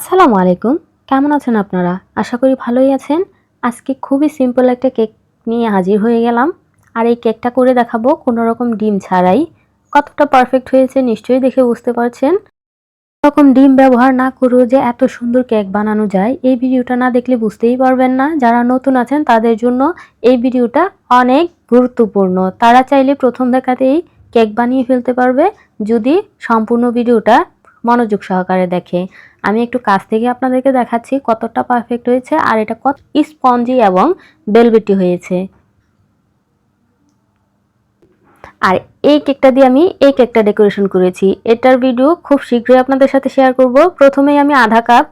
আসসালামু আলাইকুম। কেমন আছেন আপনারা? আশা করি ভালোই আছেন। আজকে খুবই সিম্পল একটা কেক নিয়ে হাজির হয়ে গেলাম। আর এই কেকটা করে দেখাবো কোনো রকম ডিম ছাড়াই। কতটা পারফেক্ট হয়েছে নিশ্চয়ই দেখে বুঝতে পারছেন। রকম ডিম ব্যবহার না করেও যে এত সুন্দর কেক বানানো যায়, এই ভিডিওটা না দেখলে বুঝতেই পারবেন না। যারা নতুন আছেন, তাদের জন্য এই ভিডিওটা অনেক গুরুত্বপূর্ণ। তারা চাইলে প্রথম দেখাতেই কেক বানিয়ে ফেলতে পারবে। যদি সম্পূর্ণ ভিডিওটা মনোযোগ সহকারে দেখে। আমি একটু কাছ থেকে আপনাদেরকে দেখাচ্ছি কতটা পারফেক্ট হয়েছে আর এটা কত স্পঞ্জি এবং বেলবেটি হয়েছে। আর এই কেকটা দিয়ে আমি এই কেকটা ডেকোরেশন করেছি। এটার ভিডিও খুব শীঘ্রই আপনাদের সাথে শেয়ার করব। প্রথমেই আমি আধা কাপ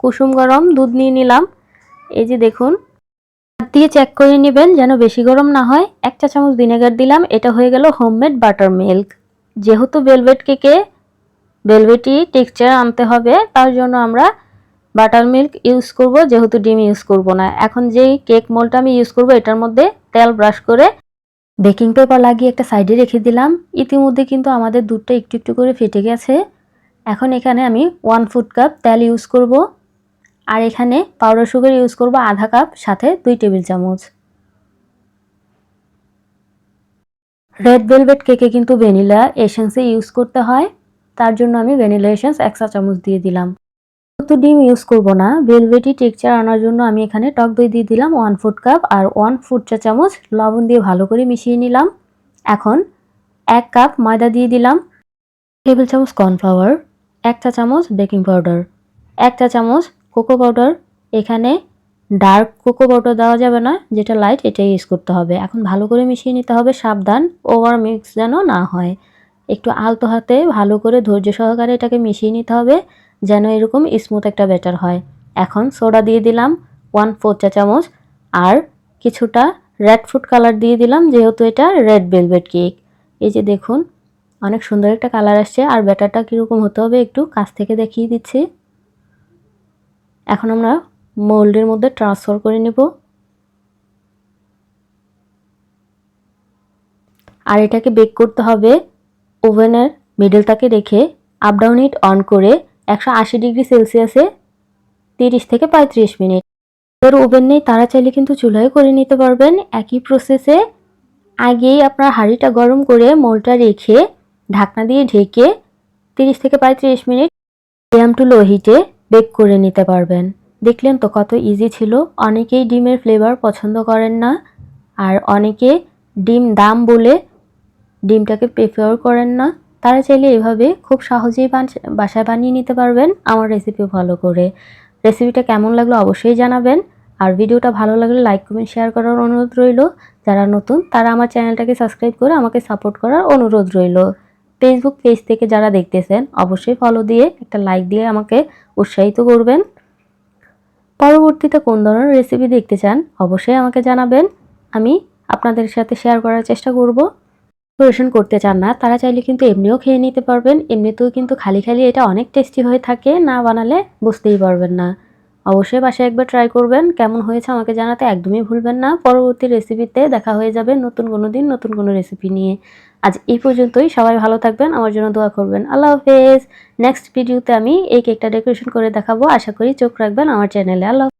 কুসুম গরম দুধ নিয়ে নিলাম। এই যে দেখুন, হাত দিয়ে চেক করে নেবেন যেন বেশি গরম না হয়। এক চা চামচ ভিনেগার দিলাম। এটা হয়ে গেল হোমমেড বাটার মিল্ক যেহেতু ভেলভেট কেকে ভেলভেটি টেক্সচার আনতে হবে, তার জন্য আমরা বাটার মিল্ক ইউজ করব, যেহেতু ডিম ইউজ করব না। এখন যেই কেক মোলটা আমি ইউজ করব, এটার মধ্যে তেল ব্রাশ করে বেকিং পেপার লাগিয়ে একটা সাইডে রেখে দিলাম। ইতিমধ্যে কিন্তু আমাদের দুধটা একটু একটু করে ফেটে গেছে। এখন এখানে আমি ওয়ান ফুড কাপ তেল ইউজ করব। আর এখানে পাউডার সুগার ইউজ করব আধা কাপ সাথে দুই টেবিল চামচ। রেড ভেলভেট কেকে কিন্তু ভ্যানিলা এসেন্সে ইউজ করতে হয়। তার জন্য আমি ভ্যানিলা এসেন্স এক চা চামচ দিয়ে দিলাম। তো ডিম ইউজ করব না, ভেলভেটি টেক্সচার আনার জন্য আমি এখানে টক দই দিয়ে দিলাম ওয়ান ফুড কাপ আর ওয়ান ফুড চা চামচ লবণ দিয়ে ভালো করে মিশিয়ে নিলাম। এখন এক কাপ ময়দা দিয়ে দিলাম। টেবিল চামচ কর্নফ্লাওয়ার, এক চা চামচ বেকিং পাউডার, এক চা চামচ কোকো পাউডার। এখানে ডার্ক কোকো পাউডার দেওয়া যাবে না, যেটা লাইট, এটাই ইউজ করতে হবে। এখন ভালো করে মিশিয়ে নিতে হবে, সাবধান ওভার মিক্স যেন না হয়। একটু আলতো হাতে ভালো করে ধৈর্য সহকারে এটাকে মিশিয়ে নিতে হবে, যেন এরকম স্মুথ একটা ব্যাটার হয়। এখন সোডা দিয়ে দিলাম ওয়ান ফোর চা চামচ, আর কিছুটা রেড ফুড কালার দিয়ে দিলাম, যেহেতু এটা রেড ভেলভেট কেক এই যে দেখুন, অনেক সুন্দর একটা কালার আসছে, আর ব্যাটারটা কীরকম হতে হবে একটু কাছ থেকে দেখিয়ে দিচ্ছি। এখন আমরা মোল্ডের মধ্যে ট্রান্সফার করে নেব। আর এটাকে বেক করতে হবে ওভেনের মিডলটাকে রেখে আপ ডাউন হিট অন করে একশো আশি ডিগ্রি সেলসিয়াসে তিরিশ থেকে পঁয়ত্রিশ মিনিট। এর ওভেন নেই, তারা চাইলে কিন্তু চুলায় করে নিতে পারবেন। একই প্রসেসে আগেই আপনার হাঁড়িটা গরম করে মোলটা রেখে ঢাকনা দিয়ে ঢেকে তিরিশ থেকে পঁয়ত্রিশ মিনিট মিডিয়াম টু লো হিটে বেক করে নিতে পারবেন। দেখলেন তো কত ইজি ছিল। অনেকেই ডিমের ফ্লেভার পছন্দ করেন না। আর অনেকে ডিম দাম বলে ডিমটাকে প্রেফার করেন না, তারা চাইলে এভাবে খুব সহজেই বাসায় বানিয়ে নিতে পারবেন। আমার রেসিপি ফলো করে। রেসিপিটা কেমন লাগল অবশ্যই জানাবেন। আর ভিডিওটা ভালো লাগলে লাইক কমেন্ট শেয়ার করার অনুরোধ রইল। যারা নতুন, তারা আমার চ্যানেলটাকে সাবস্ক্রাইব করে আমাকে সাপোর্ট করার অনুরোধ রইল। ফেসবুক পেজ থেকে যারা দেখতেছেন, অবশ্যই ফলো দিয়ে একটা লাইক দিয়ে আমাকে উৎসাহিত করবেন। পরবর্তীতে কোন ধরনের রেসিপি দেখতে চান, অবশ্যই আমাকে জানাবেন। আমি আপনাদের সাথে শেয়ার করার চেষ্টা করব। পরিবেশন করতে চান না, তারা চাইলে কিন্তু এমনিও খেয়ে নিতে পারবেন। এমনিতেও কিন্তু খালি খালি এটা অনেক টেস্টি হয়ে থাকে, না বানালে বুঝতেই পারবেন না। অবশ্যই বাসায় একবার ট্রাই করবেন, কেমন হয়েছে আমাকে জানাতে একদমই ভুলবেন না। পরবর্তী রেসিপিতে দেখা হয়ে যাবে নতুন কোনো দিন, নতুন কোনো রেসিপি নিয়ে। আজ এই পর্যন্তই, সবাই ভালো থাকবেন, আমার জন্য দোয়া করবেন। আল্লাহ হাফেজ। নেক্সট ভিডিওতে আমি এই কেকটা ডেকোরেশন করে দেখাবো। আশা করি চোখ রাখবেন আমার চ্যানেলে আল্লাহ